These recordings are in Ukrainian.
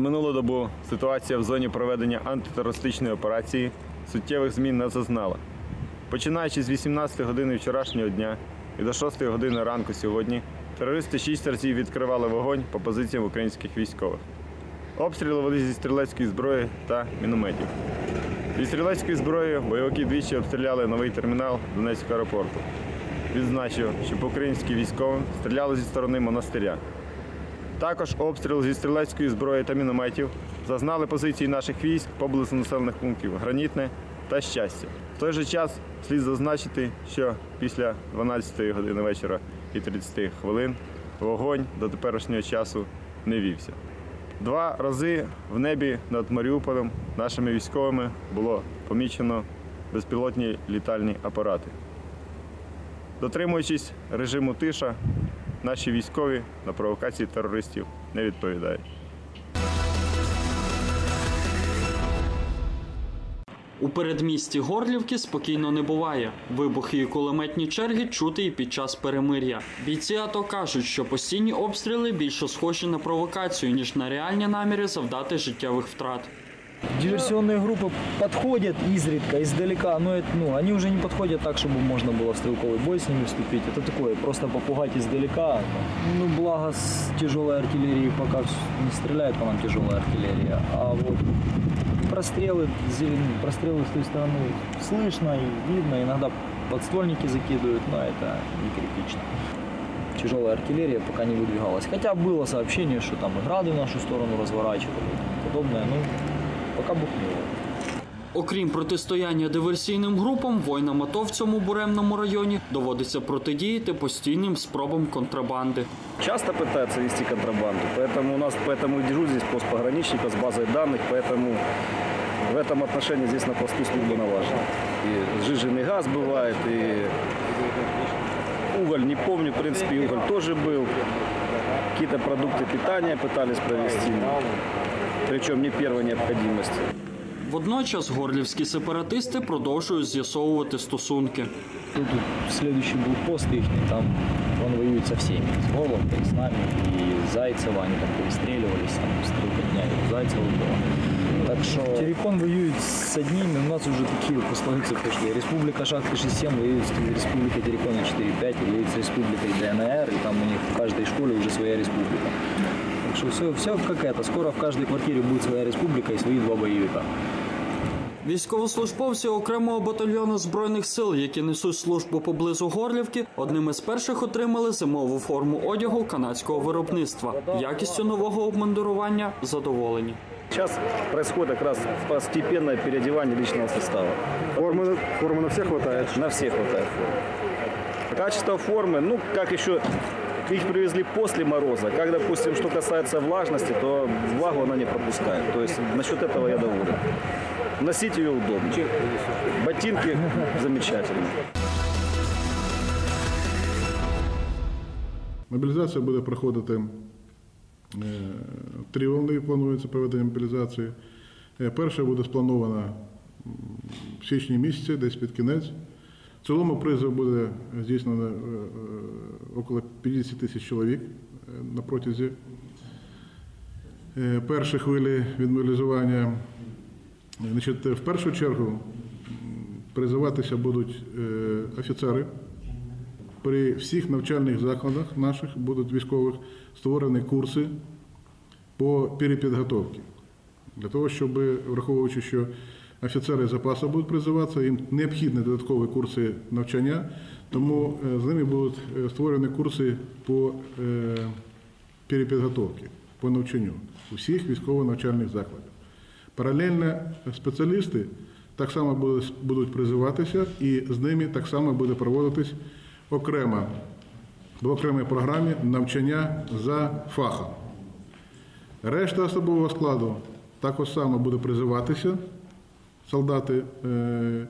минулу добу ситуація в зоні проведення антитерористичної операції суттєвих змін не зазнала. Починаючи з 18 години вчорашнього дня і до 6 години ранку сьогодні, терористи шість разів відкривали вогонь по позиціям українських військових. Обстріли вели зі стрілецької зброї та мінометів. Зі стрілецької зброї бойовики двічі обстріляли новий термінал Донецького аеропорту. Відзначив, що по українським військовим стріляли зі сторони монастиря. Також обстріл зі стрілецької зброї та мінометів зазнали позиції наших військ поблизу населених пунктів Гранітне та Щастя. В той же час слід зазначити, що після 12 години вечора і 30 хвилин вогонь до теперішнього часу не вівся. Два рази в небі над Маріуполем нашими військовими було помічено безпілотні літальні апарати. Дотримуючись режиму тиша, наші військові на провокації терористів не відповідають. У передмісті Горлівки спокійно не буває. Вибухи і кулеметні черги чути і під час перемир'я. Бійці АТО кажуть, що постійні обстріли більше схожі на провокацію, ніж на реальні наміри завдати життєвих втрат. Диверсионные группы подходят изредка, издалека, но это, ну, они уже не подходят так, чтобы можно было в стрелковый бой с ними вступить. Это такое, просто попугать издалека. Ну, благо с тяжелой артиллерии пока не стреляет по нам тяжелая артиллерия, а вот прострелы, прострелы с той стороны слышно и видно, иногда подствольники закидывают, но это не критично. Тяжелая артиллерия пока не выдвигалась. Хотя было сообщение, что там и грады в нашу сторону разворачивали и тому подобное, ну, пока бухнуло. Окрім протистояння диверсійним групам, воїнам АТО в цьому буремному районі доводиться протидіяти постійним спробам контрабанди. часто пытаются вести контрабанду, поэтому у нас поэтому и дежурит здесь пост пограничника с базой данных, поэтому в этом отношении здесь на посту служба налажена. И сжиженный газ бывает, и уголь, не помню, в принципе, и уголь тоже был. Какие-то продукты питания пытались провести, причем не первой необходимости. Водночас горлівські сепаратисти продовжують з'ясовувати стосунки. Тут следующий был пост их, там он воюет со всеми, с Горловкой, с нами, и Зайцева, они там перестреливались, там стрелка дня и у Зайцева было. Так что Терекон воюет с одними, у нас уже такие пословицы пошли. Республика Шахты 6-7 воюет с Республикой Терекона 4-5, и воюет с Республикой ДНР, и там у них в каждой школе уже своя республика. Так что все, все как это, скоро в каждой квартире будет своя республика и свои два боевика. Військовослужбовці окремого батальйону збройних сил, які несуть службу поблизу Горлівки, одними з перших отримали зимову форму одягу канадського виробництва. Якістю нового обмундирування задоволені. Сейчас происходит как раз постепенное переодевание личного состава. Формы, формы на всех хватает. На всех хватает формы. Качество формы, ну, как еще их привезли после мороза. Как, допустим, что касается влажности, то влагу она не пропускает. То есть насчет этого я доволен. Носить ее удобно. Ботинки замечательные. Мобілізація буде проходити е, три волни, планується проведення мобілізації. Е, Перша буде спланована в січні місяці, десь під кінець. Цілому призов буде здійснено е, е, около 50 тисяч чоловік е, на протязі першої хвилі відмобілізування. Значить, в першу чергу призиватися будуть офіцери. При всіх навчальних закладах наших будуть військових створені курси по перепідготовці. Для того, щоб, враховуючи, що офіцери запасу будуть призиватися, їм необхідні додаткові курси навчання, тому е, з ними будуть е, створені курси по е, перепідготовці, по навчанню у всіх військово-навчальних закладах. Паралельно спеціалісти так само будуть призиватися, і з ними так само буде проводитись окремо в окремій програмі навчання за фахом. Решта особового складу також само буде призиватися, солдати е,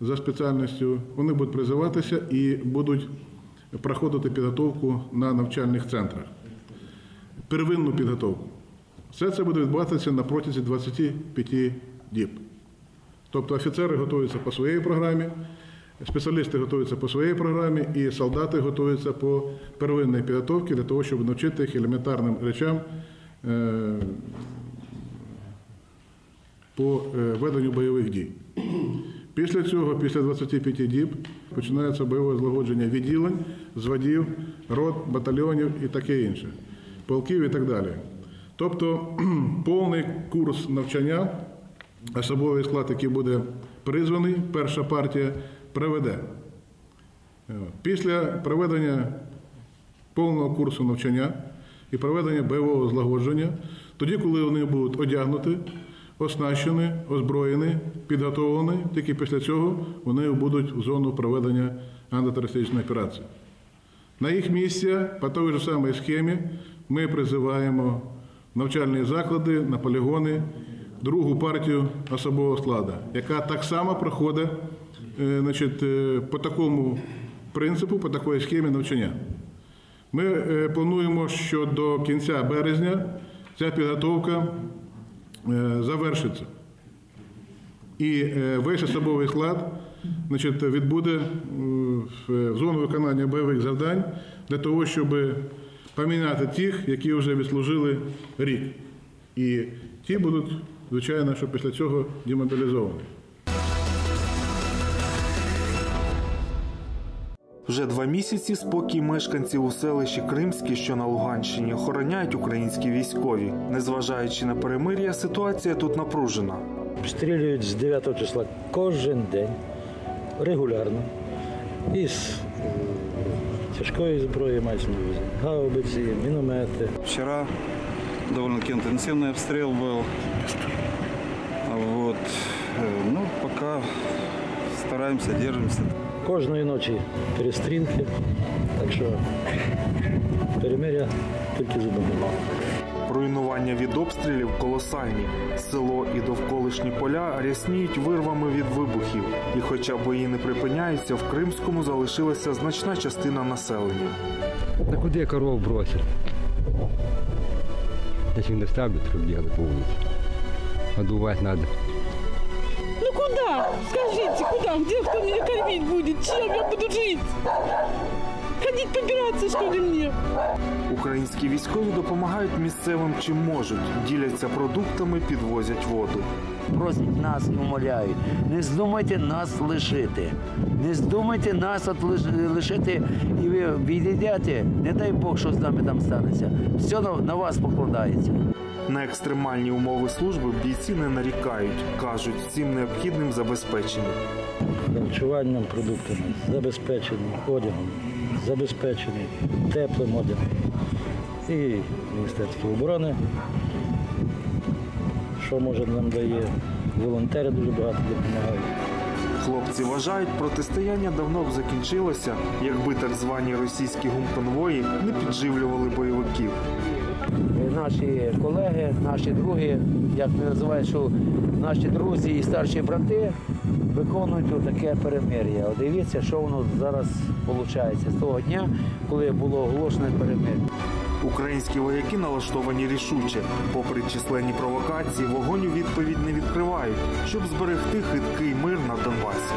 за спеціальністю, вони будуть призиватися і будуть проходити підготовку на навчальних центрах. Первинну підготовку. Все це буде відбуватися на протязі 25 діб. Тобто офіцери готуються по своїй програмі, спеціалісти готуються по своїй програмі, і солдати готуються по первинній підготовці для того, щоб навчити їх елементарним речам, е, по е, веденню бойових дій. Після цього, після 25 діб, починається бойове злагодження відділень, зводів, рот, батальйонів і таке інше, полків і так далі. Тобто повний курс навчання, особовий склад, який буде призваний, перша партія проведе. Е, Після проведення повного курсу навчання і проведення бойового злагодження, тоді, коли вони будуть одягнуті, оснащені, озброєні, підготовлені, тільки після цього вони будуть в зону проведення антитерористичної операції. На їх місця по той же самій схемі ми призиваємо навчальні заклади на полігони другу партію особового складу, яка так само проходить е, значить, е, по такому принципу, по такій схемі навчання. Ми е, плануємо, що до кінця березня ця підготовка завершиться. І е, весь особовий склад значить, відбуде е, в зону виконання бойових завдань для того, щоб поміняти тих, які вже відслужили рік. І ті будуть, звичайно, що після цього демобілізовані. Вже два місяці спокій мешканців у селищі Кримське, що на Луганщині, охороняють українські військові. Незважаючи на перемир'я, ситуація тут напружена. Обстрілюють з 9 числа кожен день, регулярно. Із е, тяжкої зброї мається на увазі. Гаубиці, міномети. Вчера довольно-таки интенсивный обстрел был. Вот. Э, Ну, пока стараемся, держимся. Кожної ночі перестрілки. Так що перемиря тільки зубами. Руйнування від обстрілів колосальні. Село і довколишні поля рясніють вирвами від вибухів. І хоча бої не припиняються, в Кримському залишилася значна частина населення. Да куда коров бросил? Я их не ставлю, чтобы бегали по улице. Одувать надо. Куда? Скажите, куда? Где кто меня кормить будет? Чем я буду жить? Ходить побираться, что ли, мне? Українські військові допомагають місцевим чим можуть, діляться продуктами, підвозять воду. просять нас і умоляють. Не здумайте нас лишити. Не здумайте нас лишити, і ви відійдете, не дай Бог, що з нами там станеться. Все на, на вас покладається. На екстремальні умови служби бійці не нарікають, кажуть, всім необхідним забезпечені. Харчуванням, продуктами, забезпечені одягом, забезпечені теплим одягом. І Міністерство оборони, що може нам дає. Волонтери дуже багато допомагають. Хлопці вважають, протистояння давно б закінчилося, якби так звані російські гумпенвої не підживлювали бойовиків. Наші колеги, наші другі, як ми називаємо, що наші друзі і старші брати виконують таке перемир'я. Дивіться, що воно зараз виходить з того дня, коли було оголошене перемир'я. Українські вояки налаштовані рішуче. Попри численні провокації, вогонь у відповідь не відкривають, щоб зберегти хиткий мир на Донбасі.